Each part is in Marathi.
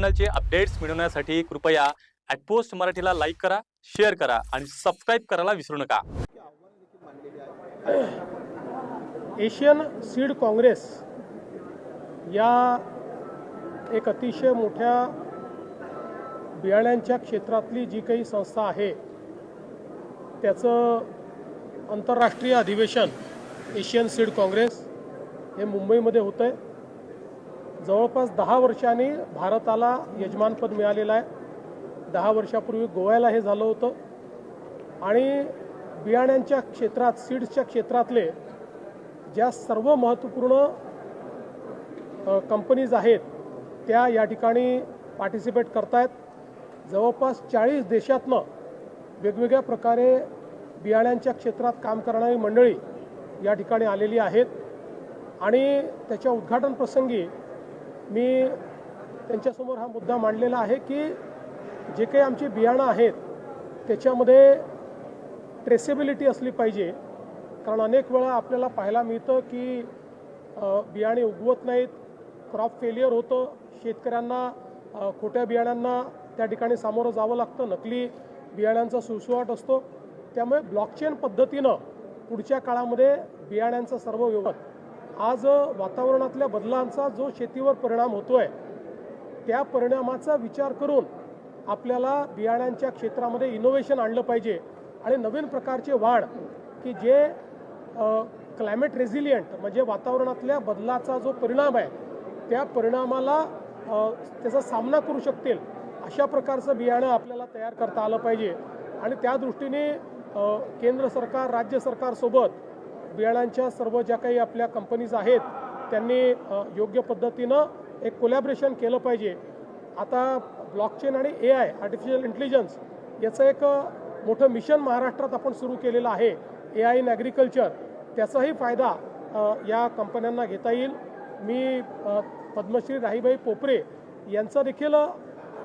चॅनलचे अपडेट्स मिळवण्यासाठी कृपया ॲटपोस्ट मराठीला लाईक करा शेअर करा आणि सबस्क्राईब करायला विसरू नका. एशियन सीड काँग्रेस या एक अतिशय मोठ्या बियाण्यांच्या क्षेत्रातली जी काही संस्था आहे त्याचं आंतरराष्ट्रीय अधिवेशन एशियन सीड काँग्रेस हे मुंबईमध्ये होतं आहे जवळपास दहा वर्षांनी भारताला यजमानपद मिळालेलं आहे. दहा वर्षापूर्वी गोव्याला हे झालं होतं. आणि बियाण्यांच्या क्षेत्रात सीड्सच्या क्षेत्रातले ज्या सर्व महत्त्वपूर्ण कंपनीज आहेत त्या या ठिकाणी पार्टिसिपेट करतायत. जवळपास चाळीस देशातनं वेगवेगळ्या प्रकारे बियाण्यांच्या क्षेत्रात काम करणारी मंडळी या ठिकाणी आलेली आहेत. आणि त्याच्या उद्घाटनप्रसंगी मी त्यांच्यासमोर हा मुद्दा मांडलेला आहे की जे काही आमची बियाणं आहेत त्याच्यामध्ये ट्रेसेबिलिटी असली पाहिजे. कारण अनेक वेळा आपल्याला पाहायला मिळतं की बियाणे उगवत नाहीत क्रॉप फेलियर होतं शेतकऱ्यांना खोट्या बियाण्यांना त्या ठिकाणी सामोरं जावं लागतं नकली बियाण्यांचा सुसुवाट असतो. त्यामुळे ब्लॉकचेन पद्धतीनं पुढच्या काळामध्ये बियाण्यांचा सर्व व्यवहार आज वातावरणातल्या बदलांचा जो शेतीवर परिणाम होतो आहे त्या परिणामाचा विचार करून आपल्याला बियाण्यांच्या क्षेत्रामध्ये इनोव्हेशन आणलं पाहिजे. आणि नवीन प्रकारचे वाढ की जे क्लायमेट रेझिलियंट म्हणजे वातावरणातल्या बदलाचा जो परिणाम आहे त्या परिणामाला त्याचा सामना करू शकतील अशा प्रकारचं बियाणं आपल्याला तयार करता आलं पाहिजे. आणि त्या दृष्टीने केंद्र सरकार राज्य सरकारसोबत बियाणांच्या सर्व ज्या काही आपल्या कंपनीज आहेत त्यांनी योग्य पद्धतीनं एक कोलॅबरेशन केलं पाहिजे. आता ब्लॉकचेन आणि ए आय आर्टिफिशियल इंटेलिजन्स याचं एक मोठं मिशन महाराष्ट्रात आपण सुरू केलेलं आहे. ए आय इन ॲग्रिकल्चर त्याचाही फायदा या कंपन्यांना घेता येईल. मी पद्मश्री राहीबाई पोपरे यांचा देखील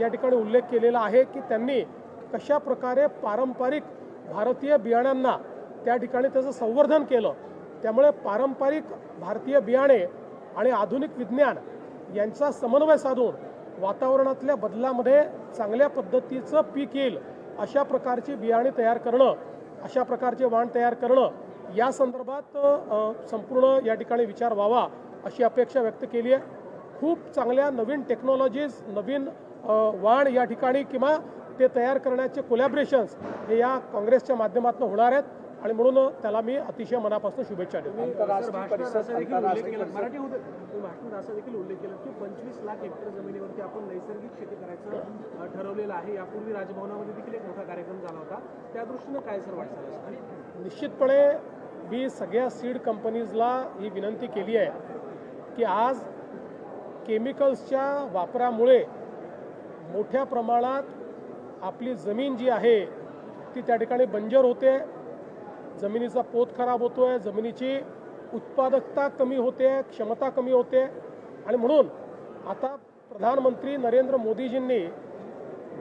या ठिकाणी उल्लेख केलेला आहे की त्यांनी कशा प्रकारे पारंपरिक भारतीय बियाण्यांना त्या ठिकाणी त्याचं संवर्धन केलं. त्यामुळे पारंपरिक भारतीय बियाणे आणि आधुनिक विज्ञान यांचा समन्वय साधून वातावरणातल्या बदलामध्ये चांगल्या पद्धतीचं पीक येईल अशा प्रकारची बियाणे तयार करणं अशा प्रकारचे वाण तयार करणं या संदर्भात संपूर्ण या ठिकाणी विचार व्हावा अशी अपेक्षा व्यक्त केली आहे. खूप चांगल्या नवीन टेक्नॉलॉजीज नवीन वाण या ठिकाणी किंवा ते तयार करण्याचे कोलॅबरेशन्स हे या काँग्रेसच्या माध्यमातून होणार आहेत. आणि म्हणून त्याला मी अतिशय मनापासून शुभेच्छा देतो. उल्लेख केला. की पंचवीस लाख हेक्टर जमिनीवरती आपण नैसर्गिक शेती करायचं ठरवलेलं आहे. यापूर्वी राजभवनामध्ये देखील एक मोठा कार्यक्रम झाला होता. त्या दृष्टीनं काय सर वाटतं निश्चितपणे मी सगळ्या सीड कंपनीजला ही विनंती केली आहे की आज केमिकल्सच्या वापरामुळे मोठ्या प्रमाणात आपली जमीन जी आहे ती त्या ठिकाणी बंजर होते. जमिनीचा पोत खराब होतो आहे जमिनीची उत्पादकता कमी होते क्षमता कमी होते. आणि म्हणून आता प्रधानमंत्री नरेंद्र मोदीजींनी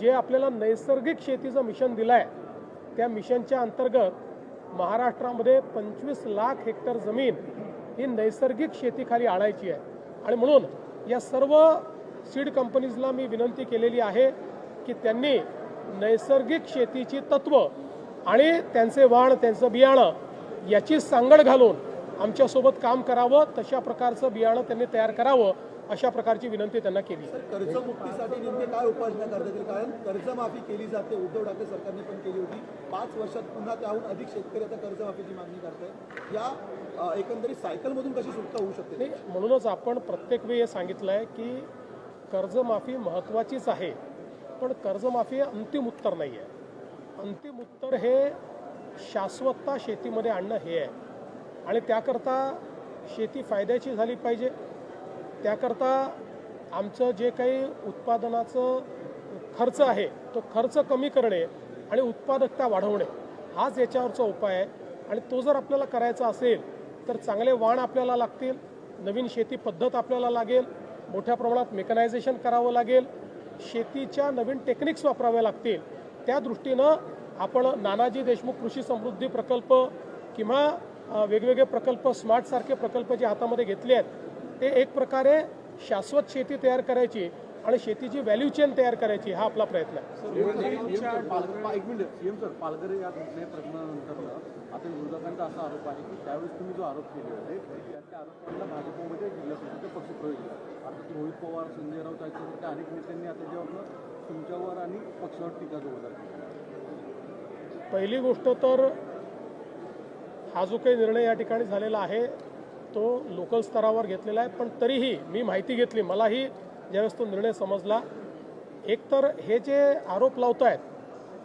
जे आपल्याला नैसर्गिक शेतीचं मिशन दिलं आहे त्या मिशनच्या अंतर्गत महाराष्ट्रामध्ये पंचवीस लाख हेक्टर जमीन ही नैसर्गिक शेतीखाली आणायची आहे. आणि म्हणून या सर्व सीड कंपनीजला मी विनंती केलेली आहे की त्यांनी नैसर्गिक शेतीची तत्त्व आणि त्यांचे वाण त्यांचं बियाणं याची सांगड घालून आमच्यासोबत काम करावं तशा प्रकारचं बियाणं त्यांनी तयार करावं अशा प्रकारची विनंती त्यांना केली. कर्जमुक्तीसाठी नेमके काय उपाययोजना करण्यात येईल? कारण कर्जमाफी केली जाते उद्धव ठाकरे सरकारने पण केली होती. पाच वर्षात पुन्हा त्याहून अधिक शेतकरी आता कर्जमाफीची मागणी करतायत. या एकंदरीत सायकलमधून कशी सुटका होऊ शकते? नाही म्हणूनच आपण प्रत्येक वेळी हे सांगितलं आहे की कर्जमाफी महत्त्वाचीच आहे पण कर्जमाफी अंतिम उत्तर नाही आहे अंतिम उत्तर हे शाश्वतता शेतीमध्ये आणणं हे आहे. आणि त्याकरता शेती फायद्याची झाली पाहिजे. त्याकरता आमचं जे काही उत्पादनाचं खर्च आहे तो खर्च कमी करणे आणि उत्पादकता वाढवणे हाच याच्यावरचा उपाय आहे. आणि तो जर आपल्याला करायचा असेल तर चांगले वाण आपल्याला लागतील नवीन शेती पद्धत आपल्याला लागेल मोठ्या प्रमाणात मेकनायझेशन करावं लागेल शेतीच्या नवीन टेक्निक्स वापराव्या लागतील त्या दृष्टीनं आपण नानाजी देशमुख कृषी समृद्धी प्रकल्प किंवा वेगवेगळे प्रकल्प स्मार्टसारखे प्रकल्प जे हातामध्ये घेतले आहेत ते एक प्रकारे शाश्वत शेती तयार करायची आणि शेतीची व्हॅल्यू चेन तयार करायची हा आपला प्रयत्न आहे. पहिली गोष्ट तर हा जो काही निर्णय या ठिकाणी झालेला आहे तो लोकल स्तरावर घेतलेला आहे. पण तरीही मी माहिती घेतली मलाही ज्यावेळेस तो निर्णय समजला. एकतर हे जे आरोप लावत आहेत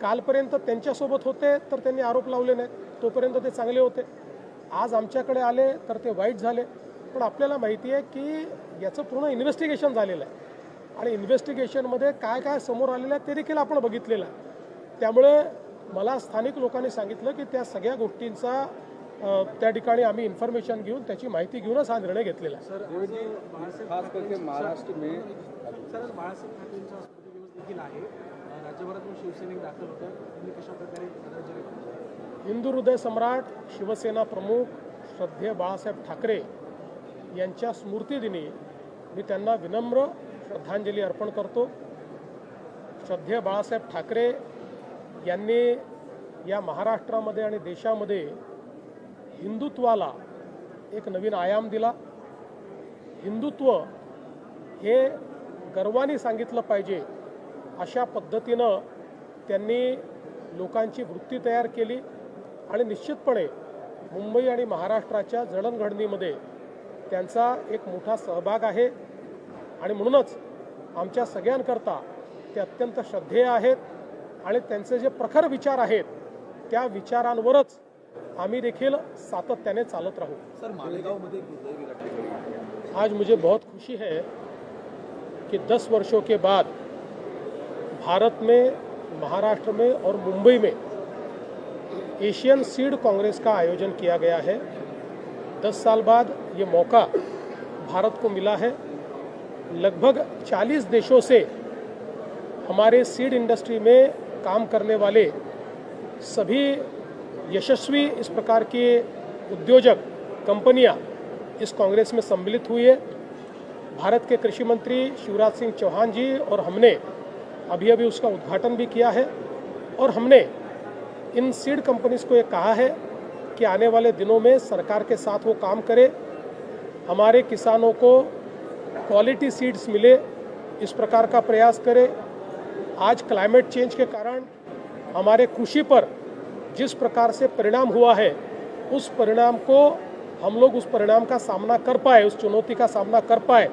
कालपर्यंत त्यांच्यासोबत होते तर त्यांनी आरोप लावले नाहीत. तोपर्यंत ते चांगले होते. आज आमच्याकडे आले तर ते वाईट झाले. पण आपल्याला माहिती आहे की याचं पूर्ण इन्व्हेस्टिगेशन झालेलं आहे. आणि इन्व्हेस्टिगेशनमध्ये काय काय समोर आलेलं आहे ते देखील आपण बघितलेलं आहे. त्यामुळे मला स्थानिक लोकांनी सांगितलं की त्या सगळ्या गोष्टींचा त्या ठिकाणी आम्ही इन्फॉर्मेशन घेऊन त्याची माहिती घेऊनच हा निर्णय घेतलेला आहे. सर आज बाळासाहेब खास करके महाराष्ट्र में सर आज बाळासाहेब ठाकरेंचा स्मृतिदिवस देखील आहे. अं, राज्यभरातून शिवसैनिक दाखल होतात तुम्ही कशा प्रकारे आदरांजली वाहता? हिंदू हृदय सम्राट शिवसेना प्रमुख श्रद्धेय बाळासाहेब ठाकरे यांच्या स्मृतिदिनी मी त्यांना विनम्र श्रद्धांजली अर्पण करतो. श्रद्धेय बाळासाहेब ठाकरे यांनी या महाराष्ट्रामध्ये आणि देशामध्ये हिंदुत्वाला एक नवीन आयाम दिला. हिंदुत्व हे गर्वाने सांगितलं पाहिजे अशा पद्धतीनं त्यांनी लोकांची वृत्ती तयार केली आणि निश्चितपणे मुंबई आणि महाराष्ट्राच्या जडणघडणीमध्ये त्यांचा एक मोठा सहभाग आहे. आणि म्हणूनच आमच्या सगळ्यांकरता ते अत्यंत श्रद्धेय आहेत. आणि त्यांचे जे प्रखर विचार आहेत त्या विचारांवरच आम्ही देखील सातत्याने चालत राहू. सर मालेगावमध्ये. आज मुझे बहुत खुशी है कि 10 वर्षों के बाद भारत में महाराष्ट्र में और मुंबई में एशियन सीड कांग्रेस का आयोजन किया गया है। 10 साल बाद ये मौका भारत को मिला है। लगभग 40 देशों से हमारे सीड इंडस्ट्री में काम करने वाले सभी यशस्वी इस प्रकार के उद्योजक कंपनियाँ इस कांग्रेस में सम्मिलित हुई है। भारत के कृषि मंत्री शिवराज सिंह चौहान जी और हमने अभी अभी उसका उद्घाटन भी किया है और हमने इन सीड कंपनीज़ को ये कहा है कि आने वाले दिनों में सरकार के साथ वो काम करे। हमारे किसानों को क्वालिटी सीड्स मिले, इस प्रकार का प्रयास करे। आज क्लाइमेट चेंज के कारण हमारे कृषि पर जिस प्रकार से परिणाम हुआ है, उस परिणाम को हम लोग उस परिणाम का सामना कर पाए, उस चुनौती का सामना कर पाए,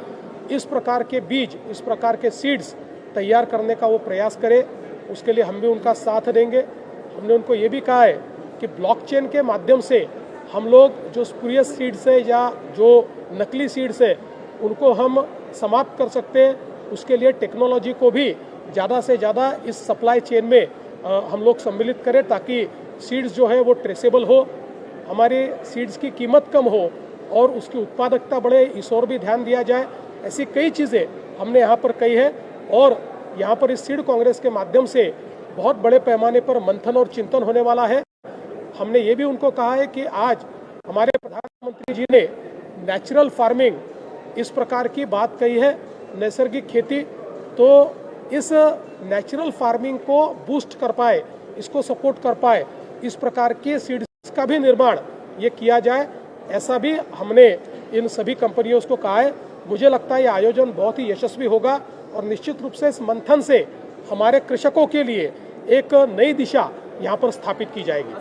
इस प्रकार के बीज, इस प्रकार के सीड्स तैयार करने का वो प्रयास करें, उसके लिए हम भी उनका साथ देंगे। हमने उनको ये भी कहा है कि ब्लॉकचेन के माध्यम से हम लोग जो स्पूरियस सीड्स है या जो नकली सीड्स है, उनको हम समाप्त कर सकते हैं। उसके लिए टेक्नोलॉजी को भी ज़्यादा से ज़्यादा इस सप्लाई चेन में हम लोग सम्मिलित करें ताकि सीड्स जो है वो ट्रेसेबल हो, हमारे सीड्स की कीमत कम हो और उसकी उत्पादकता बढ़े, इस और भी ध्यान दिया जाए। ऐसी कई चीज़ें हमने यहाँ पर कही है और यहाँ पर इस सीड कांग्रेस के माध्यम से बहुत बड़े पैमाने पर मंथन और चिंतन होने वाला है। हमने ये भी उनको कहा है कि आज हमारे प्रधानमंत्री जी ने नेचुरल फ़ार्मिंग इस प्रकार की बात कही है, नैसर्गिक खेती तो इस नेचुरल फ़ार्मिंग को बूस्ट कर पाए इसको सपोर्ट कर पाए इस प्रकार के सीड्स का भी निर्माण ये किया जाए ऐसा भी हमने इन सभी कंपनियों को कहा है। मुझे लगता है ये आयोजन बहुत ही यशस्वी होगा और निश्चित रूप से इस मंथन से हमारे कृषकों के लिए एक नई दिशा यहाँ पर स्थापित की जाएगी।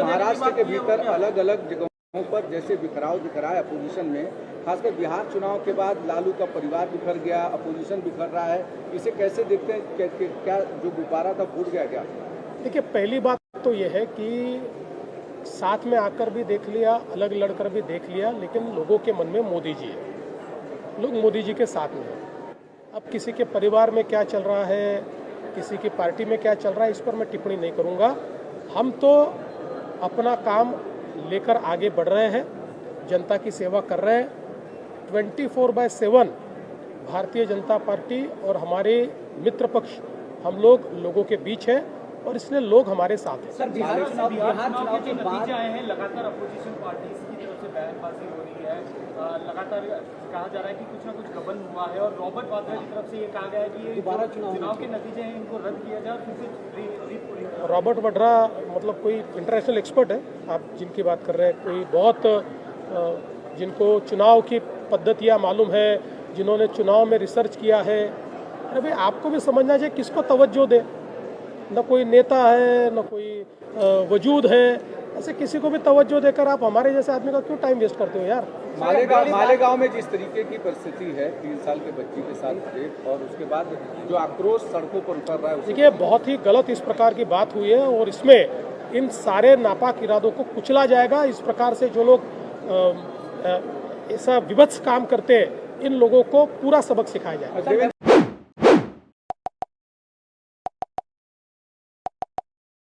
महाराष्ट्र के भीतर अलग अलग जगहों पर जैसे बिखराव दिख रहा है अपोजिशन में खासकर बिहार चुनाव के बाद लालू का परिवार बिखर गया अपोजिशन बिखर रहा है। इसे कैसे देखते हैं? क्या, जो गुब्बारा था फूट गया क्या? देखिए पहली बात तो यह है कि साथ में आकर भी देख लिया अलग लड़कर भी देख लिया लेकिन लोगों के मन में मोदी जी है। लोग मोदी जी के साथ में हैं। अब किसी के परिवार में क्या चल रहा है किसी की पार्टी में क्या चल रहा है इस पर मैं टिप्पणी नहीं करूँगा। हम तो अपना काम लेकर आगे बढ़ रहे हैं। जनता की सेवा कर रहे हैं। Twenty four by seven Bharatiya Janata party और हमारे मित्र पक्ष, हम लोग लोगों के बीच है। और इसलिए लोग हमारे साथ हैं। सर बिहार चुनाव बिहार चुनाव के नतीजे आए हैं लगातार अपोजिशन पार्टीज़ की तरफ़ से बयानबाजी हो रही है। लगातार कहा जा रहा है कि कुछ ना कुछ गबन हुआ है और रॉबर्ट वाड्रा की तरफ़ से ये कहा गया है कि ये जो चुनाव के नतीजे हैं इनको रद्द किया जाए और फिर से रॉबर्ट वड्रा मतलब कोई इंटरनेशनल एक्सपर्ट है। आप जिनकी बात कर रहे हैं कोई बहुत जिनको चुनाव की पद्धतियाँ मालूम है जिन्होंने चुनाव में रिसर्च किया है। अरे भाई आपको भी समझना चाहिए किसको तवज्जो दे। न कोई नेता है न कोई वजूद है। ऐसे किसी को भी तवज्जो देकर आप हमारे जैसे आदमी का क्यों टाइम वेस्ट करते हो यार? मालेगांव मालेगांव में जिस तरीके की परिस्थिति है तीन साल के बच्ची के साथ रेप और उसके बाद जो आक्रोश सड़कों पर उतर रहा है देखिए बहुत ही गलत इस प्रकार की बात हुई है और इसमें इन सारे नापाक इरादों को कुचला जाएगा। इस प्रकार से जो लोग ऐसा विभत्स काम करते हैं इन लोगों को पूरा सबक सिखाया जाएगा।